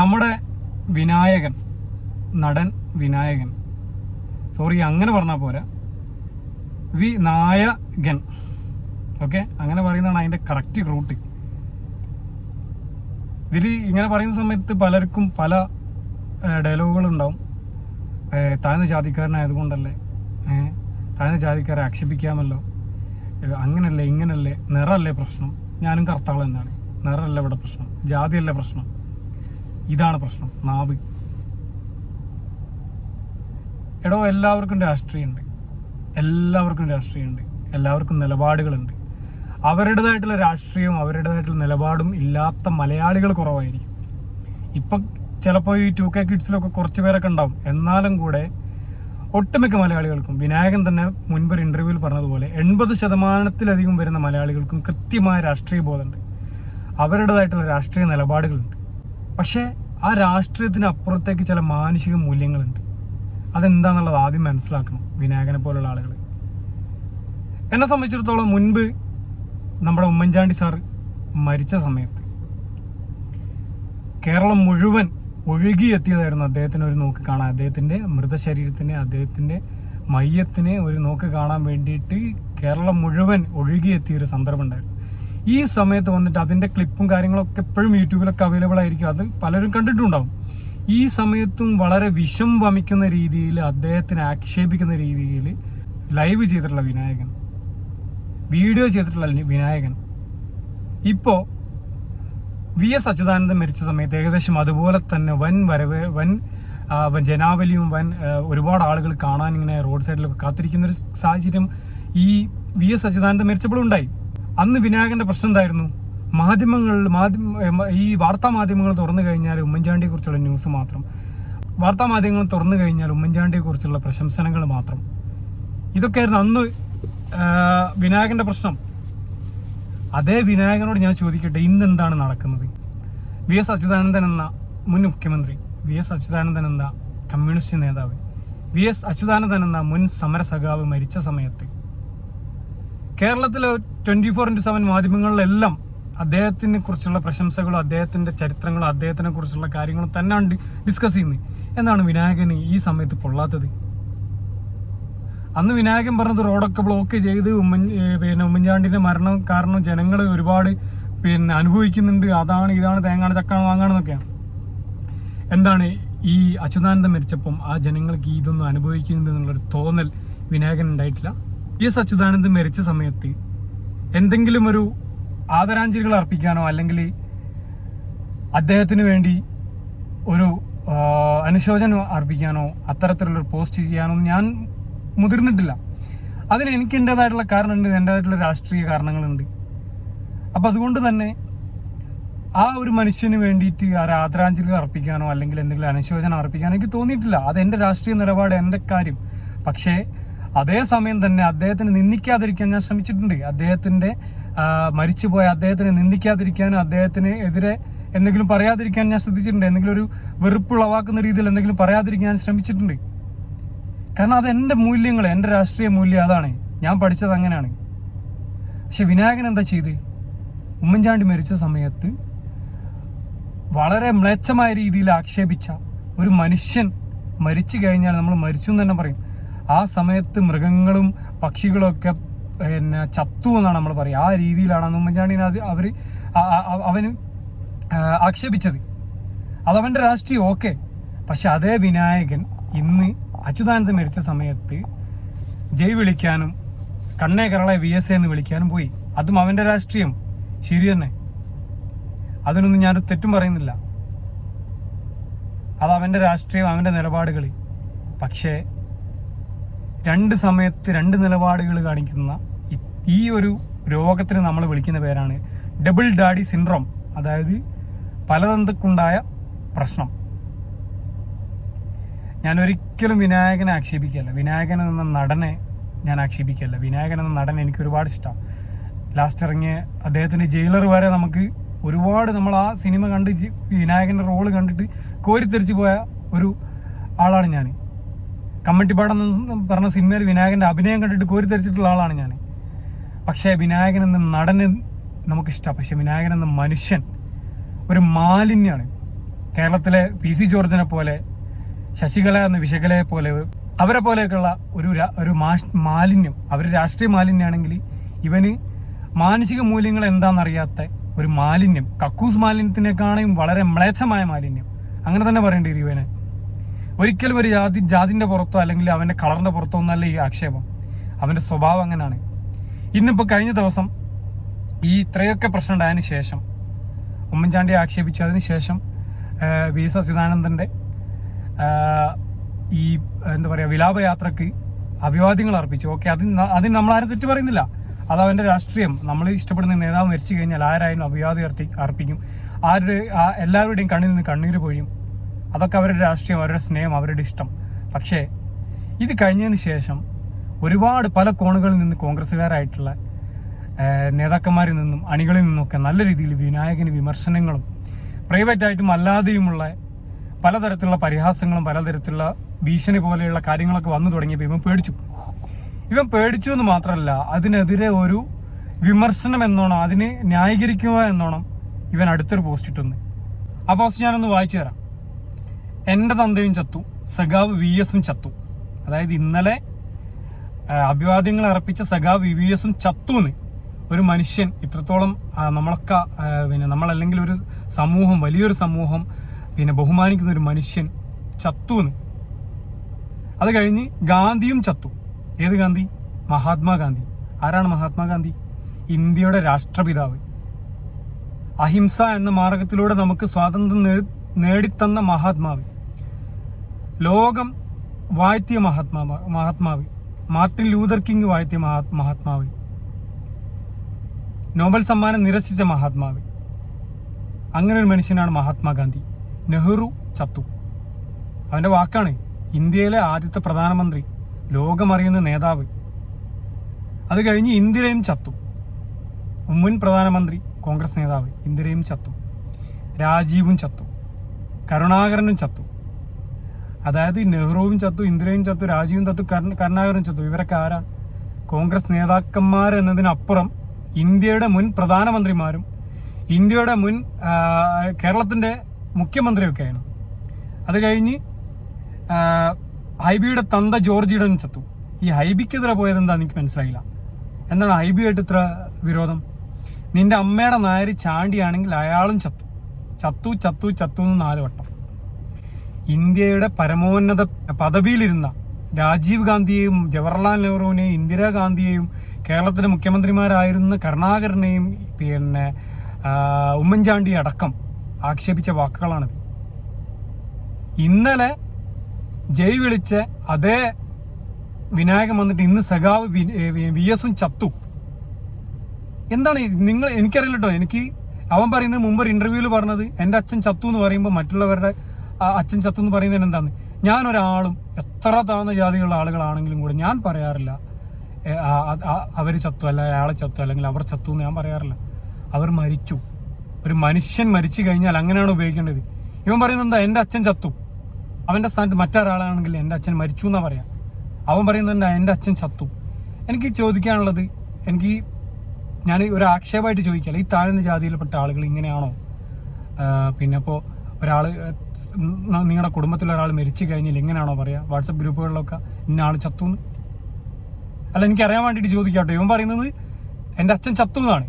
നമ്മുടെ വിനായകൻ നടൻ വിനായകൻ. സോറി അങ്ങനെ പറഞ്ഞാൽ പോരാ. വി നായകൻ ഓക്കെ അങ്ങനെ പറയുന്നതാണ് അതിന്റെ കറക്റ്റ് റൂട്ട് ഇതിൽ ഇങ്ങനെ പറയുന്ന സമയത്ത് പലർക്കും പല ഡയലോഗുകളുണ്ടാവും താഴ്ന്ന ജാതിക്കാരനായതുകൊണ്ടല്ലേ? താഴ്ന്ന ജാതിക്കാരെ ആക്ഷേപിക്കാമല്ലോ? അങ്ങനല്ലേ ഇങ്ങനല്ലേ നിറമല്ലേ പ്രശ്നം? ഞാനും കർത്താവ് തന്നെയാണ്. നിറമല്ല ഇവിടെ പ്രശ്നം. ജാതിയല്ല പ്രശ്നം. ഇതാണ് പ്രശ്നം. നാവ്. എടോ എല്ലാവർക്കും രാഷ്ട്രീയമുണ്ട്. എല്ലാവർക്കും രാഷ്ട്രീയമുണ്ട്. എല്ലാവർക്കും നിലപാടുകളുണ്ട്. അവരുടേതായിട്ടുള്ള രാഷ്ട്രീയവും അവരുടേതായിട്ടുള്ള നിലപാടും ഇല്ലാത്ത മലയാളികൾ കുറവായിരിക്കും. ഇപ്പം ചിലപ്പോൾ ഈ ടു കെ കിഡ്സിലൊക്കെ കുറച്ച് പേരൊക്കെ ഉണ്ടാവും. എന്നാലും കൂടെ ഒട്ടുമിക്ക മലയാളികൾക്കും വിനായകൻ തന്നെ മുൻപ് ഒരു ഇന്റർവ്യൂവിൽ പറഞ്ഞതുപോലെ എൺപത് ശതമാനത്തിലധികം വരുന്ന മലയാളികൾക്കും കൃത്യമായ രാഷ്ട്രീയ ബോധമുണ്ട്. അവരുടേതായിട്ടുള്ള രാഷ്ട്രീയ നിലപാടുകളുണ്ട്. പക്ഷേ ആ രാഷ്ട്രീയത്തിന് അപ്പുറത്തേക്ക് ചില മാനുഷിക മൂല്യങ്ങളുണ്ട്. അതെന്താണെന്നുള്ളത് ആദ്യം മനസ്സിലാക്കണം വിനായകനെ പോലുള്ള ആളുകൾ. എന്നെ സംബന്ധിച്ചിടത്തോളം മുൻപ് നമ്മുടെ ഉമ്മൻചാണ്ടി സാർ മരിച്ച സമയത്ത് കേരളം മുഴുവൻ ഒഴുകിയെത്തിയതായിരുന്നു അദ്ദേഹത്തിന് ഒരു നോക്ക് കാണാൻ. അദ്ദേഹത്തിന്റെ മൃതശരീരത്തിന് അദ്ദേഹത്തിന്റെ മയ്യത്തിന് ഒരു നോക്ക് കാണാൻ വേണ്ടിയിട്ട് കേരളം മുഴുവൻ ഒഴുകിയെത്തിയ ഒരു സന്ദർഭം ഉണ്ടായിരുന്നു. ഈ സമയത്ത് വന്നിട്ട് അതിന്റെ ക്ലിപ്പും കാര്യങ്ങളൊക്കെ എപ്പോഴും യൂട്യൂബിലൊക്കെ അവൈലബിൾ ആയിരിക്കും. അത് പലരും കണ്ടിട്ടുണ്ടാവും. ഈ സമയത്തും വളരെ വിഷം വമിക്കുന്ന രീതിയിൽ അദ്ദേഹത്തിനെ ആക്ഷേപിക്കുന്ന രീതിയിൽ ലൈവ് ചെയ്തിട്ടുള്ള വിനായകൻ. വീഡിയോ ചെയ്തിട്ടുള്ള വിനായകൻ. ഇപ്പോൾ വി എസ് അച്യുതാനന്ദൻ മരിച്ച സമയത്ത് ഏകദേശം അതുപോലെ തന്നെ വൻ വരവ് വൻ ജനാവലിയും വൻ ഒരുപാട് ആളുകൾ കാണാൻ ഇങ്ങനെ റോഡ് സൈഡിലൊക്കെ കാത്തിരിക്കുന്ന ഒരു സാഹചര്യം ഈ വി എസ് അച്യുതാനന്ദൻ മരിച്ചപ്പോഴും ഉണ്ടായി. അന്ന് വിനായകന്റെ പ്രശ്നം എന്തായിരുന്നു? മാധ്യമങ്ങളിൽ മാധ്യമ ഈ വാർത്താ മാധ്യമങ്ങൾ തുറന്നു കഴിഞ്ഞാൽ ഉമ്മൻചാണ്ടിയെ കുറിച്ചുള്ള ന്യൂസ് മാത്രം. വാർത്താ മാധ്യമങ്ങൾ തുറന്നു കഴിഞ്ഞാൽ ഉമ്മൻചാണ്ടിയെ കുറിച്ചുള്ള പ്രശംസനകൾ മാത്രം. ഇതൊക്കെയായിരുന്നു അന്ന് വിനായകന്റെ പ്രശ്നം. അതേ വിനായകനോട് ഞാൻ ചോദിക്കട്ടെ ഇന്ന് എന്താണ് നടക്കുന്നത്? വി എസ് അച്യുതാനന്ദൻ എന്ന മുൻ മുഖ്യമന്ത്രി വി എസ് അച്യുതാനന്ദൻ എന്ന കമ്മ്യൂണിസ്റ്റ് നേതാവ് വി എസ് അച്യുതാനന്ദൻ എന്ന മുൻ സമരസഖാവ് മരിച്ച സമയത്ത് കേരളത്തിലെ ട്വന്റി ഫോർ ഇന്റു സെവൻ മാധ്യമങ്ങളിലെല്ലാം അദ്ദേഹത്തിനെ കുറിച്ചുള്ള പ്രശംസകളും അദ്ദേഹത്തിന്റെ ചരിത്രങ്ങളും അദ്ദേഹത്തിനെ കുറിച്ചുള്ള കാര്യങ്ങളും തന്നെയാണ് ഡിസ്കസ് ചെയ്യുന്നത്. എന്നാണ് വിനായകന് ഈ സമയത്ത് പൊള്ളാത്തത്. അന്ന് വിനായകൻ പറഞ്ഞത് റോഡൊക്കെ ബ്ലോക്ക് ചെയ്ത് ഉമ്മൻ പിന്നെ ഉമ്മൻചാണ്ടിന്റെ മരണം കാരണം ജനങ്ങൾ ഒരുപാട് പിന്നെ അനുഭവിക്കുന്നുണ്ട്. അതാണ് ഇതാണ് തേങ്ങാണ് ചക്കാണ് വാങ്ങാണെന്നൊക്കെയാണ് എന്താണ് ഈ അച്യുതാനന്ദൻ മരിച്ചപ്പം ആ ജനങ്ങൾക്ക് ഇതൊന്നും അനുഭവിക്കുന്നുണ്ട് എന്നുള്ളൊരു തോന്നൽ വിനായകൻ ഉണ്ടായിട്ടില്ല. ഈ എസ് അച്യുതാനന്ദൻ മരിച്ച സമയത്ത് എന്തെങ്കിലും ഒരു ആദരാഞ്ജലികൾ അർപ്പിക്കാനോ അല്ലെങ്കിൽ അദ്ദേഹത്തിന് വേണ്ടി ഒരു അനുശോചനം അർപ്പിക്കാനോ അത്തരത്തിലുള്ളൊരു പോസ്റ്റ് ചെയ്യാനോ ഞാൻ മുതിർന്നിട്ടില്ല. അതിന് എനിക്ക് എന്റേതായിട്ടുള്ള കാരണമുണ്ട് എന്റേതായിട്ടുള്ള രാഷ്ട്രീയ കാരണങ്ങളുണ്ട്. അപ്പം അതുകൊണ്ട് തന്നെ ആ ഒരു മനുഷ്യന് വേണ്ടിയിട്ട് ആ ആദരാഞ്ജലികൾ അർപ്പിക്കാനോ അല്ലെങ്കിൽ എന്തെങ്കിലും അനുശോചനം അർപ്പിക്കാനോ എനിക്ക് തോന്നിയിട്ടില്ല. അത് എന്റെ രാഷ്ട്രീയ നിലപാട് എന്റെ കാര്യം. പക്ഷേ അതേസമയം തന്നെ അദ്ദേഹത്തിന് നിന്ദിക്കാതിരിക്കാൻ ഞാൻ ശ്രമിച്ചിട്ടുണ്ട്. അദ്ദേഹത്തിന്റെ മരിച്ചുപോയ അദ്ദേഹത്തിനെ നിന്ദിക്കാതിരിക്കാനും അദ്ദേഹത്തിന് എതിരെ എന്തെങ്കിലും പറയാതിരിക്കാൻ ഞാൻ ശ്രദ്ധിച്ചിട്ടുണ്ട്. എന്തെങ്കിലും ഒരു വെറുപ്പ് ഉളവാക്കുന്ന രീതിയിൽ എന്തെങ്കിലും പറയാതിരിക്കാൻ ഞാൻ ശ്രമിച്ചിട്ടുണ്ട്. കാരണം അത് എന്റെ മൂല്യങ്ങൾ എന്റെ രാഷ്ട്രീയ മൂല്യം അതാണ്. ഞാൻ പഠിച്ചത് അങ്ങനെയാണ്. പക്ഷെ വിനായകൻ എന്താ ചെയ്ത്? ഉമ്മൻചാണ്ടി മരിച്ച സമയത്ത് വളരെ മ്ലേച്ഛമായ രീതിയിൽ ആക്ഷേപിച്ച ഒരു മനുഷ്യൻ മരിച്ചു കഴിഞ്ഞാൽ നമ്മൾ മരിച്ചു എന്ന് തന്നെ പറയും. ആ സമയത്ത് മൃഗങ്ങളും പക്ഷികളൊക്കെ പിന്നെ ചത്തു എന്നാണ് നമ്മൾ പറയുക. ആ രീതിയിലാണ് ഉമ്മൻചാണ്ടിനെ അത് അവർ അവന് ആക്ഷേപിച്ചത്. അതവന്റെ രാഷ്ട്രീയം ഓക്കെ പക്ഷെ അതേ വിനായകൻ ഇന്ന് അച്യുതാനന്ദ മരിച്ച സമയത്ത് ജയ് വിളിക്കാനും കണ്ണേ കരളെ വി എസ് എന്ന് വിളിക്കാനും പോയി. അതും അവന്റെ രാഷ്ട്രീയം. ശരി തന്നെ. അതിനൊന്നും ഞാനൊരു തെറ്റും പറയുന്നില്ല. അത് അവന്റെ രാഷ്ട്രീയം അവന്റെ നിലപാടുകൾ പക്ഷേ രണ്ട് സമയത്ത് രണ്ട് നിലപാടുകൾ കാണിക്കുന്ന ഈ ഒരു രോഗത്തിന് നമ്മൾ വിളിക്കുന്ന പേരാണ് ഡബിൾ ഡാഡി സിൻഡ്രോം. അതായത് പലതന്തക്കുണ്ടായ പ്രശ്നം. ഞാൻ ഒരിക്കലും വിനായകനെ ആക്ഷേപിക്കുകയല്ല. വിനായകൻ എന്ന നടനെ ഞാൻ ആക്ഷേപിക്കുകയല്ല. വിനായകൻ എന്ന നടൻ എനിക്ക് ഒരുപാട് ഇഷ്ടമാണ് ലാസ്റ്റ് ഇറങ്ങിയ അദ്ദേഹത്തിന്റെ ജയിലർ വരെ നമുക്ക് ഒരുപാട് നമ്മൾ ആ സിനിമ കണ്ട് വിനായകന്റെ റോൾ കണ്ടിട്ട് കോരിത്തെറിച്ച് പോയ ഒരു ആളാണ് ഞാൻ കമ്മട്ടിപ്പാടം എന്ന് പറഞ്ഞ സിനിമയിൽ വിനായകന്റെ അഭിനയം കണ്ടിട്ട് കോരിത്തരിച്ചിട്ടുള്ള ആളാണ് ഞാൻ. പക്ഷേ വിനായകൻ എന്ന നടന് നമുക്കിഷ്ടമാണ് പക്ഷേ വിനായകൻ എന്ന മനുഷ്യൻ ഒരു മാലിന്യമാണ് കേരളത്തിലെ പി സി ജോർജിനെ പോലെ ശശികല എന്ന വിശകലയെ പോലെ അവരെ പോലെയൊക്കെയുള്ള ഒരു ഒരു മാലിന്യം. അവർ രാഷ്ട്രീയ മാലിന്യമാണെങ്കിൽ ഇവന് മാനസിക മൂല്യങ്ങൾ എന്താണെന്നറിയാത്ത ഒരു മാലിന്യം. കക്കൂസ് മാലിന്യത്തിനേക്കാളും വളരെ മ്ലേച്ഛമായ മാലിന്യം. അങ്ങനെ തന്നെ പറയേണ്ടി ഇവനെ. ഒരിക്കലും ഒരു ജാതി ജാതിന്റെ പുറത്തോ അല്ലെങ്കിൽ അവന്റെ കളറിന്റെ പുറത്തോ ഒന്നല്ല ഈ ആക്ഷേപം. അവന്റെ സ്വഭാവം അങ്ങനെയാണ്. ഇന്നിപ്പോൾ കഴിഞ്ഞ ദിവസം ഈ ഇത്രയൊക്കെ പ്രശ്നം ഉണ്ടായതിനു ശേഷം ഉമ്മൻചാണ്ടിയെ ആക്ഷേപിച്ചു. അതിന് ശേഷം ആ, വി എസ് ഈ എന്താ പറയുക വിലാപയാത്രക്ക് അഭിവാദ്യങ്ങൾ അർപ്പിച്ചു. ഓക്കെ അതിന് അതിന് നമ്മൾ ആരും തെറ്റ് പറയുന്നില്ല. അത് അവന്റെ രാഷ്ട്രീയം. നമ്മൾ ഇഷ്ടപ്പെടുന്ന നേതാവ് മരിച്ചു കഴിഞ്ഞാൽ ആരായാലും അഭിവാദ്യം അർപ്പിക്കും. ആരുടെ എല്ലാവരുടെയും കണ്ണിൽ നിന്ന് കണ്ണീര് പൊഴിയും. അതൊക്കെ അവരുടെ രാഷ്ട്രീയം അവരുടെ സ്നേഹം അവരുടെ ഇഷ്ടം. പക്ഷേ ഇത് കഴിഞ്ഞതിന് ശേഷം ഒരുപാട് പല കോണുകളിൽ നിന്ന് കോൺഗ്രസ്സുകാരായിട്ടുള്ള നേതാക്കന്മാരിൽ നിന്നും അണികളിൽ നിന്നൊക്കെ നല്ല രീതിയിൽ വിനായകന് വിമർശനങ്ങളും പ്രൈവറ്റായിട്ടും അല്ലാതെയുമുള്ള പലതരത്തിലുള്ള പരിഹാസങ്ങളും പലതരത്തിലുള്ള ഭീഷണി പോലെയുള്ള കാര്യങ്ങളൊക്കെ വന്നു തുടങ്ങിയപ്പോൾ ഇവൻ പേടിച്ചു. ഇവൻ പേടിച്ചു എന്ന് മാത്രമല്ല അതിനെതിരെ ഒരു വിമർശനം എന്നോണം അതിനെ ന്യായീകരിക്കുക എന്നോണം ഇവൻ അടുത്തൊരു പോസ്റ്റ് ഇട്ടുന്ന് ആ പോസ്റ്റ് ഞാനൊന്ന് വായിച്ചു തരാം. എന്റെ തന്തയും ചത്തു സഖാവ് വി എസും ചത്തു. അതായത് ഇന്നലെ അഭിവാദ്യങ്ങൾ അർപ്പിച്ച സഖാവ് വി എസും ചത്തുന്ന് ഒരു മനുഷ്യൻ ഇത്രത്തോളം നമ്മളൊക്കെ പിന്നെ നമ്മളല്ലെങ്കിൽ ഒരു സമൂഹം വലിയൊരു സമൂഹം പിന്നെ ബഹുമാനിക്കുന്ന ഒരു മനുഷ്യൻ ചത്തുന്ന്. അത് കഴിഞ്ഞ് ഗാന്ധിയും ചത്തു. ഏത് ഗാന്ധി? മഹാത്മാഗാന്ധി. ആരാണ് മഹാത്മാഗാന്ധി? ഇന്ത്യയുടെ രാഷ്ട്രപിതാവ്. അഹിംസ എന്ന മാർഗത്തിലൂടെ നമുക്ക് സ്വാതന്ത്ര്യം നേടിത്തന്ന മഹാത്മാവ്. ലോകം വാഴ്ത്തിയ മഹാത്മാ മഹാത്മാവ്. മാർട്ടിൻ ലൂതർ കിങ് വാഴ്ത്തിയ മഹാ- മഹാത്മാവ്. നോബൽ സമ്മാനം നിരസിച്ച മഹാത്മാവ്. അങ്ങനെ ഒരു മനുഷ്യനാണ് മഹാത്മാഗാന്ധി നെഹ്റു ചത്തു. അവന്റെ വാക്കാണ് ഇന്ത്യയിലെ ആദ്യത്തെ പ്രധാനമന്ത്രി ലോകമറിയുന്ന നേതാവ്. അത് കഴിഞ്ഞ് ഇന്ദിരയും ചത്തു. മുൻ പ്രധാനമന്ത്രി കോൺഗ്രസ് നേതാവ് ഇന്ദിരയും ചത്തു. രാജീവും ചത്തു. കരുണാകരനും ചത്തു. അതായത് നെഹ്റുവും ചത്തു ഇന്ദിരയും ചത്തു രാജീവും ചത്തു കരുണ- കരുണാകരനും ചത്തു. ഇവരൊക്കെ ആരാ? കോൺഗ്രസ് നേതാക്കന്മാരെന്നതിനപ്പുറം ഇന്ത്യയുടെ മുൻ പ്രധാനമന്ത്രിമാരും ഇന്ത്യയുടെ മുൻ കേരളത്തിന്റെ മുഖ്യമന്ത്രിയൊക്കെയാണ്. അത് കഴിഞ്ഞ് ഹൈബിയുടെ തന്ത ജോർജിയുടെ ചത്തു. ഈ ഹൈബിക്കെതിരെ പോയത് എന്താ എനിക്ക് മനസ്സിലായില്ല? എന്താണ് ഹൈബിയായിട്ട് ഇത്ര വിരോധം? നിന്റെ അമ്മയുടെ നായര് ചാണ്ടിയാണെങ്കിൽ അയാളും ചത്തു. ചത്തു ചത്തു ചത്തു എന്ന് നാല് വട്ടം. ഇന്ത്യയുടെ പരമോന്നത പദവിയിലിരുന്ന രാജീവ് ഗാന്ധിയെയും ജവഹർലാൽ നെഹ്റുവിനെയും ഇന്ദിരാഗാന്ധിയെയും കേരളത്തിലെ മുഖ്യമന്ത്രിമാരായിരുന്ന കരുണാകരനെയും പിന്നെ ഉമ്മൻചാണ്ടി അടക്കം ആക്ഷേപിച്ച വാക്കുകളാണിത്. ഇന്നലെ ജയ് വിളിച്ച അതേ വിനായകൻ വന്നിട്ട് ഇന്ന് സഖാവ് വി- എസും ചത്തു. എന്താണ് നിങ്ങൾ എനിക്കറിയില്ല കേട്ടോ എനിക്ക് അവൻ പറയുന്നത് മുമ്പ് ഒരു ഇന്റർവ്യൂവിൽ പറഞ്ഞത് എന്റെ അച്ഛൻ ചത്തു എന്ന് പറയുമ്പോൾ മറ്റുള്ളവരുടെ അച്ഛൻ ചത്തു എന്ന് പറയുന്നതിന് എന്താണ് ഞാൻ ഒരാളും എത്ര താഴ്ന്ന ജാതിയുള്ള ആളുകളാണെങ്കിലും കൂടെ ഞാൻ പറയാറില്ല. അവർ ചത്തു അല്ല അയാളെ ചത്തു അല്ലെങ്കിൽ അവർ ചത്തു എന്ന് ഞാൻ പറയാറില്ല. അവർ മരിച്ചു. ഒരു മനുഷ്യൻ മരിച്ചു കഴിഞ്ഞാൽ അങ്ങനെയാണ് ഉപയോഗിക്കേണ്ടത്. ഇവൻ പറയുന്നത് എന്താ? എന്റെ അച്ഛൻ ചത്തു. അവന്റെ സ്ഥാനത്ത് മറ്റൊരാളാണെങ്കിൽ എന്റെ അച്ഛൻ മരിച്ചു എന്നാ പറയാം. അവൻ പറയുന്നത് എന്താ? എന്റെ അച്ഛൻ ചത്തു. എനിക്ക് ചോദിക്കാനുള്ളത് എനിക്ക് ഞാൻ ഒരു ആക്ഷേപമായിട്ട് ചോദിക്കാം ഈ താഴ്ന്ന ജാതിയിൽപ്പെട്ട ആളുകൾ ഇങ്ങനെയാണോ? പിന്നെ ഇപ്പോൾ ഒരാൾ നിങ്ങളുടെ കുടുംബത്തിലെ ഒരാൾ മരിച്ചു കഴിഞ്ഞാൽ എങ്ങനെയാണോ പറയുക? വാട്സപ്പ് ഗ്രൂപ്പുകളിലൊക്കെ ഇന്ന ആൾ ചത്തുന്ന്. അല്ല എനിക്ക് അറിയാൻ വേണ്ടിയിട്ട് ചോദിക്കാട്ടോ ഇവൻ പറയുന്നത് എന്റെ അച്ഛൻ ചത്തു എന്നാണ്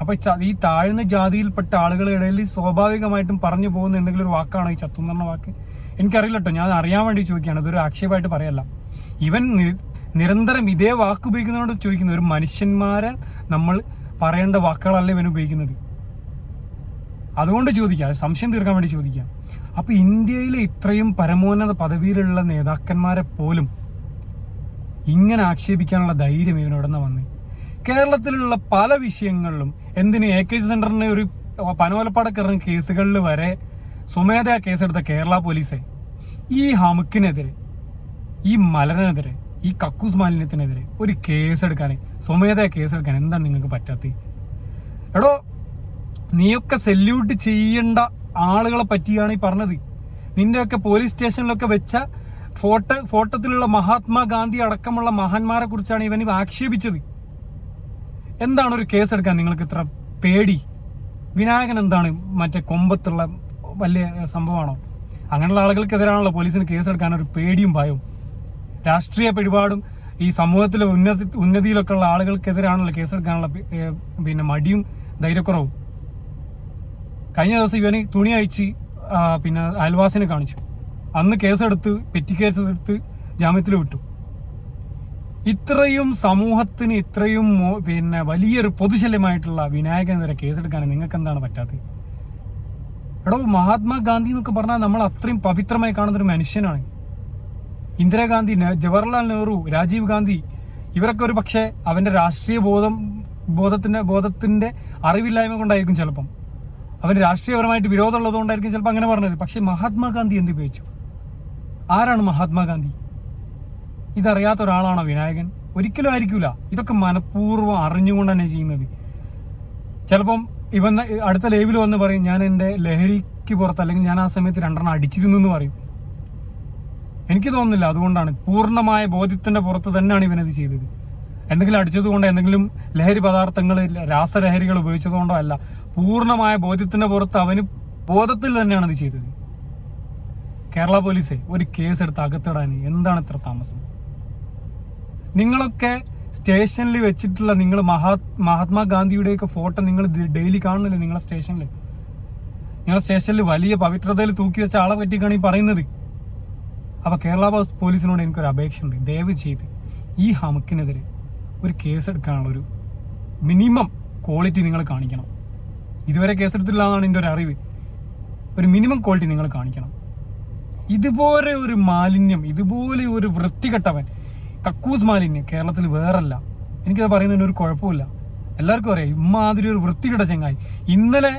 അപ്പോൾ ഈ താഴ്ന്ന ജാതിയിൽപ്പെട്ട ആളുകളുടെ ഇടയിൽ സ്വാഭാവികമായിട്ടും പറഞ്ഞു പോകുന്ന എന്തെങ്കിലും ഒരു വാക്കാണോ ഈ ചത്തു എന്ന് പറഞ്ഞ വാക്ക്? എനിക്കറിയില്ല കേട്ടോ. ഞാൻ അറിയാൻ വേണ്ടി ചോദിക്കുകയാണ്. അതൊരു ആക്ഷേപമായിട്ട് പറയല്ല. ഇവൻ നിരന്തരം ഇതേ വാക്ക് ഉപയോഗിക്കുന്നതുകൊണ്ട് ചോദിക്കുന്നത് ഒരു മനുഷ്യന്മാരെ നമ്മൾ പറയേണ്ട വാക്കുകളല്ല ഇവൻ ഉപയോഗിക്കുന്നത്. അതുകൊണ്ട് ചോദിക്കാം സംശയം തീർക്കാൻ വേണ്ടി ചോദിക്കാം. അപ്പോൾ ഇന്ത്യയിലെ ഇത്രയും പരമോന്നത പദവിയിലുള്ള നേതാക്കന്മാരെ പോലും ഇങ്ങനെ ആക്ഷേപിക്കാനുള്ള ധൈര്യം ഇവനോടെന്ന് വന്നേ? കേരളത്തിലുള്ള പല വിഷയങ്ങളിലും എന്തിന് എ കെ ജി സെന്ററിന് ഒരു പനോലപ്പാടൊക്കെ ഇറങ്ങിയ കേസുകളിൽ വരെ സ്വമേധയാ കേസെടുത്ത കേരള പോലീസെ ഈ ഹമുക്കിനെതിരെ ഈ മലനെതിരെ ഈ കക്കൂസ് മാലിന്യത്തിനെതിരെ ഒരു കേസെടുക്കാൻ സ്വമേധയാ കേസെടുക്കാൻ എന്താണ് നിങ്ങൾക്ക് പറ്റാത്തത്? എടോ നീയൊക്കെ സെല്യൂട്ട് ചെയ്യേണ്ട ആളുകളെ പറ്റിയാണ് ഈ പറഞ്ഞത്. നിന്റെയൊക്കെ പോലീസ് സ്റ്റേഷനിലൊക്കെ വെച്ച ഫോട്ടോ ഫോട്ടോത്തിലുള്ള മഹാത്മാഗാന്ധി അടക്കമുള്ള മഹാന്മാരെ കുറിച്ചാണ് ഇവൻ ഇവ ആക്ഷേപിച്ചത്. എന്താണ് ഒരു കേസെടുക്കാൻ നിങ്ങൾക്ക് ഇത്ര പേടി? വിനായകൻ എന്താണ്? മറ്റേ കൊമ്പത്തുള്ള വലിയ സംഭവമാണോ? അങ്ങനെയുള്ള ആളുകൾക്കെതിരാണല്ലോ പോലീസിന് കേസെടുക്കാൻ ഒരു പേടിയും ഭയവും. രാഷ്ട്രീയ പിടിപാടും ഈ സമൂഹത്തിലെ ഉന്നതി ഉന്നതിയിലൊക്കെ ഉള്ള ആളുകൾക്കെതിരാണല്ലോ കേസെടുക്കാനുള്ള പിന്നെ മടിയും ധൈര്യക്കുറവും. കഴിഞ്ഞ ദിവസം ഇവന് തുണി അയച്ച് പിന്നെ അയൽവാസിനെ കാണിച്ചു. അന്ന് കേസെടുത്ത് പെറ്റി കേസെടുത്ത് ജാമ്യത്തിൽ വിട്ടു. ഇത്രയും സമൂഹത്തിന് ഇത്രയും പിന്നെ വലിയൊരു പൊതുശല്യമായിട്ടുള്ള വിനായകനെതിരെ കേസെടുക്കാൻ നിങ്ങൾക്ക് എന്താണ് പറ്റാത്തത്? എടോ മഹാത്മാഗാന്ധി എന്നൊക്കെ പറഞ്ഞാൽ നമ്മൾ അത്രയും പവിത്രമായി കാണുന്നൊരു മനുഷ്യനാണ്. ഇന്ദിരാഗാന്ധി ജവഹർലാൽ നെഹ്റു രാജീവ് ഗാന്ധി ഇവരൊക്കെ ഒരു പക്ഷേ അവന്റെ രാഷ്ട്രീയ ബോധം ബോധത്തിന്റെ ബോധത്തിന്റെ അറിവില്ലായ്മ കൊണ്ടായിരിക്കും ചിലപ്പം. അവന് രാഷ്ട്രീയപരമായിട്ട് വിരോധമുള്ളതുകൊണ്ടായിരിക്കും ചിലപ്പോൾ അങ്ങനെ പറഞ്ഞത്. പക്ഷേ മഹാത്മാഗാന്ധി എന്ത് ഉപയോഗിച്ചു? ആരാണ് മഹാത്മാഗാന്ധി? ഇതറിയാത്ത ഒരാളാണോ വിനായകൻ? ഒരിക്കലും ആയിരിക്കില്ല ഇതൊക്കെ മനഃപൂർവം അറിഞ്ഞുകൊണ്ട് തന്നെ ചെയ്യുന്നത്. ചിലപ്പം ഇവൻ അടുത്ത ലൈവിൽ വന്ന് പറയും ഞാൻ എന്റെ ലഹരിക്ക് പുറത്ത് അല്ലെങ്കിൽ ഞാൻ ആ സമയത്ത് രണ്ടെണ്ണം അടിച്ചിരുന്നു എന്ന് പറയും. എനിക്ക് തോന്നുന്നില്ല. അതുകൊണ്ടാണ് പൂർണമായ ബോധ്യത്തിന്റെ പുറത്ത് തന്നെയാണ് ഇവനത് ചെയ്തത്. എന്തെങ്കിലും അടിച്ചതുകൊണ്ടോ എന്തെങ്കിലും ലഹരി പദാർത്ഥങ്ങൾ രാസലഹരികൾ ഉപയോഗിച്ചതുകൊണ്ടോ അല്ല. പൂർണമായ ബോധ്യത്തിന്റെ പുറത്ത് അവന് ബോധത്തിൽ തന്നെയാണ് അത് ചെയ്തത്. കേരള പോലീസെ ഒരു കേസ് എടുത്ത് അകത്തിടാൻ എന്താണ് ഇത്ര താമസം? നിങ്ങളൊക്കെ സ്റ്റേഷനിൽ വെച്ചിട്ടുള്ള നിങ്ങൾ മഹാ മഹാത്മാഗാന്ധിയുടെയൊക്കെ ഫോട്ടോ നിങ്ങൾ ഡെയിലി കാണുന്നില്ലേ നിങ്ങളെ സ്റ്റേഷനിൽ? നിങ്ങളെ സ്റ്റേഷനിൽ വലിയ പവിത്രതയിൽ തൂക്കി വെച്ച ആളെ പറ്റിക്കാണ് ഈ പറയുന്നത്. അപ്പോൾ കേരള പോലീസിനോട് എനിക്കൊരു അപേക്ഷയുണ്ട്. ദയവ് ചെയ്ത് ഈ ഹമുക്കിനെതിരെ ഒരു കേസ് എടുക്കാനുള്ള ഒരു മിനിമം ക്വാളിറ്റി നിങ്ങൾ കാണിക്കണം. ഇതുവരെ കേസെടുത്തില്ല എന്നാണ് എന്റെ ഒരു അറിവ്. ഒരു മിനിമം ക്വാളിറ്റി നിങ്ങൾ കാണിക്കണം. ഇതുപോലെ ഒരു മാലിന്യം ഇതുപോലെ ഒരു വൃത്തികെട്ടവൻ കക്കൂസ് മാലിന്യം കേരളത്തിൽ വേറല്ല. എനിക്കത് പറയുന്നതിന് ഒരു കുഴപ്പമില്ല. എല്ലാവർക്കും അറിയാം ഇമ്മാതിരി ഒരു വൃത്തികെട്ട ചെങ്ങായി. ഇന്നലെ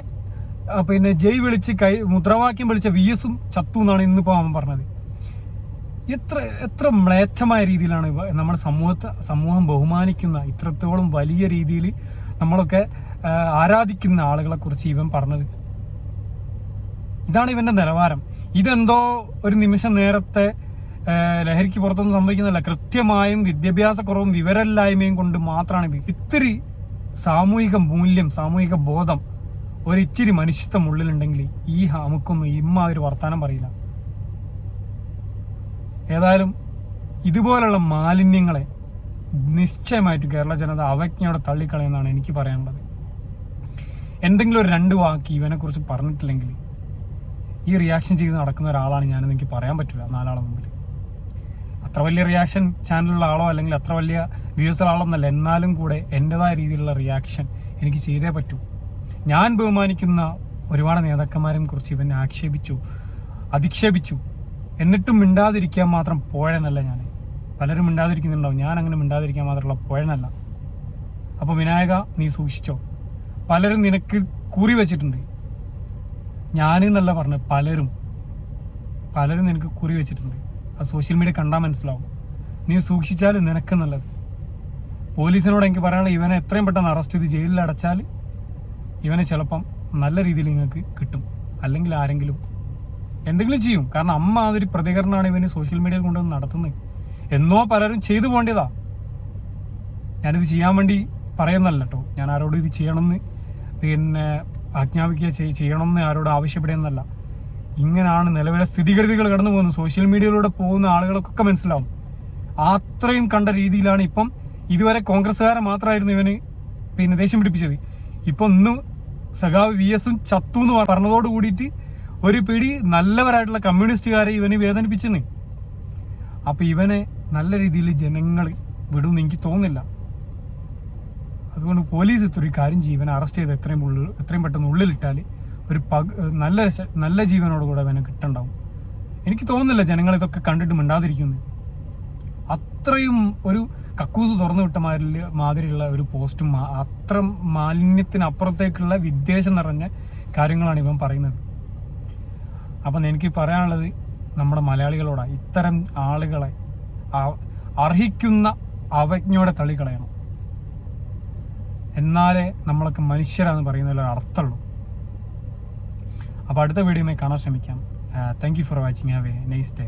പിന്നെ ജയ് വിളിച്ച് കൈ മുദ്രാവാക്യം വിളിച്ച വി എസും ചത്തു എന്നാണ് ഇന്നിപ്പോൾ അവൻ പറഞ്ഞത്. എത്ര എത്ര മ്ലേച്ഛമായ രീതിയിലാണ് നമ്മുടെ സമൂഹത്തെ സമൂഹം ബഹുമാനിക്കുന്ന ഇത്രത്തോളം വലിയ രീതിയിൽ നമ്മളൊക്കെ ആരാധിക്കുന്ന ആളുകളെ കുറിച്ച് ഇവൻ പറഞ്ഞത്. ഇതാണ് ഇവന്റെ നിലവാരം. ഇതെന്തോ ഒരു നിമിഷം നേരത്തെ ലഹരിക്ക് പുറത്തൊന്നും സംഭവിക്കുന്നില്ല കൃത്യമായും വിദ്യാഭ്യാസക്കുറവും വിവരമില്ലായ്മയും കൊണ്ട് മാത്രമാണ് ഇത് ഇത്തിരി സാമൂഹിക മൂല്യം സാമൂഹിക ബോധം ഒരിച്ചിരി മനുഷ്യത്വം ഉള്ളിലുണ്ടെങ്കിൽ ഈ അമുക്കൊന്നും ഇമ്മ ഒരു വർത്തമാനം പറയില്ല. ഏതായാലും ഇതുപോലുള്ള മാലിന്യങ്ങളെ നിശ്ചയമായിട്ട് കേരള ജനത അവജ്ഞയോടെ തള്ളിക്കളയുന്നതാണ് എനിക്ക് പറയാനുള്ളത്. എന്തെങ്കിലും ഒരു രണ്ട് വാക്ക് ഇവനെക്കുറിച്ച് പറഞ്ഞിട്ടില്ലെങ്കിൽ ഈ റിയാക്ഷൻ ചെയ്ത് നടക്കുന്ന ഒരാളാണ് ഞാനെന്ന് എനിക്ക് പറയാൻ പറ്റില്ല നാലാളെ മുമ്പിൽ. അത്ര വലിയ റിയാക്ഷൻ ചാനലുള്ള ആളോ അല്ലെങ്കിൽ അത്ര വലിയ വ്യൂസ് ആളൊന്നല്ല എന്നാലും കൂടെ എന്റെതായ രീതിയിലുള്ള റിയാക്ഷൻ എനിക്ക് ചെയ്തേ പറ്റൂ. ഞാൻ ബഹുമാനിക്കുന്ന ഒരുപാട് നേതാക്കന്മാരെ കുറിച്ച് ഇവനെ ആക്ഷേപിച്ചു അധിക്ഷേപിച്ചു. എന്നിട്ടും മിണ്ടാതിരിക്കാൻ മാത്രം പോഴനല്ല ഞാൻ. പലരും മിണ്ടാതിരിക്കുന്നുണ്ടാവും. ഞാൻ അങ്ങനെ മിണ്ടാതിരിക്കാൻ മാത്രമുള്ള പോഴനല്ല. അപ്പോൾ വിനായക നീ സൂക്ഷിച്ചോ. പലരും നിനക്ക് കുറി വെച്ചിട്ടുണ്ട്. ഞാനെന്നല്ല പറഞ്ഞ പലരും. പലരും നിനക്ക് കുറി വെച്ചിട്ടുണ്ട്. അത് സോഷ്യൽ മീഡിയ കണ്ടാൽ മനസ്സിലാവും. നീ സൂക്ഷിച്ചാൽ നിനക്ക് നല്ലത്. പോലീസിനോട് എനിക്ക് പറയാനുള്ള ഇവനെ എത്രയും പെട്ടെന്ന് അറസ്റ്റ് ചെയ്ത് ജയിലിൽ അടച്ചാൽ ഇവനെ ചിലപ്പം നല്ല രീതിയിൽ നിങ്ങൾക്ക് കിട്ടും. അല്ലെങ്കിൽ ആരെങ്കിലും എന്തെങ്കിലും ചെയ്യും. കാരണം അമ്മ അതൊരു പ്രതികരണമാണ് ഇവന് സോഷ്യൽ മീഡിയയിൽ കൊണ്ടുവന്ന് നടത്തുന്നത്. എന്നോ പലരും ചെയ്തു പോകേണ്ടതാ. ഞാനിത് ചെയ്യാൻ വേണ്ടി പറയുന്നല്ല കേട്ടോ ഞാൻ ആരോടും ഇത് ചെയ്യണമെന്ന് പിന്നെ ആജ്ഞാപിക്കുക ചെയ്- ചെയ്യണമെന്ന് ആരോട് ആവശ്യപ്പെടുന്നല്ല ഇങ്ങനെയാണ് നിലവിലെ സ്ഥിതിഗതികൾ കടന്നു പോകുന്നത്. സോഷ്യൽ മീഡിയയിലൂടെ പോകുന്ന ആളുകൾക്കൊക്കെ മനസ്സിലാവും. അത്രയും കണ്ട രീതിയിലാണ് ഇപ്പം ഇതുവരെ കോൺഗ്രസ്സുകാരെ മാത്രമായിരുന്നു ഇവന് പിന്നെ ദേഷ്യം പിടിപ്പിച്ചത്. ഇപ്പൊ ഇന്നും സഖാവ് വി എസും ചത്തു എന്ന് പറഞ്ഞതോട് കൂടിയിട്ട് ഒരു പിടി നല്ലവരായിട്ടുള്ള കമ്മ്യൂണിസ്റ്റുകാരെ ഇവനെ വേദനിപ്പിച്ചെന്ന്. അപ്പൊ ഇവനെ നല്ല രീതിയിൽ ജനങ്ങൾ വിടുമെന്ന് എനിക്ക് തോന്നുന്നില്ല. അതുകൊണ്ട് പോലീസ് ഇത്ര ഒരു കാര്യം ചെയ്യും. ഇവനെ അറസ്റ്റ് ചെയ്ത് എത്രയും ഉള്ളിൽ എത്രയും പെട്ടെന്ന് ഉള്ളിലിട്ടാൽ ഒരു പക നല്ല നല്ല ജീവനോട് കൂടെ അവനെ കിട്ടണ്ടാവും. എനിക്ക് തോന്നുന്നില്ല ജനങ്ങൾ ഇതൊക്കെ കണ്ടിട്ട് മിണ്ടാതിരിക്കുന്നു അത്രയും ഒരു കക്കൂസ് തുറന്നു വിട്ട മാതിരി മാതിരിയുള്ള ഒരു പോസ്റ്റും അത്ര മാലിന്യത്തിനപ്പുറത്തേക്കുള്ള വിദ്വേഷം നിറഞ്ഞ കാര്യങ്ങളാണ് ഇവൻ പറയുന്നത്. അപ്പം എനിക്ക് പറയാനുള്ളത് നമ്മുടെ മലയാളികളോടാണ് ഇത്തരം ആളുകളെ അർഹിക്കുന്ന അവജ്ഞയോടെ തള്ളിക്കളയണം എന്നാലേ നമ്മളൊക്കെ മനുഷ്യരാന്ന് പറയുന്നതിൽ അർത്ഥമുള്ളൂ. അപ്പോൾ അടുത്ത വീഡിയോയുമായി കാണാൻ ശ്രമിക്കാം. Thank you for watching have a nice day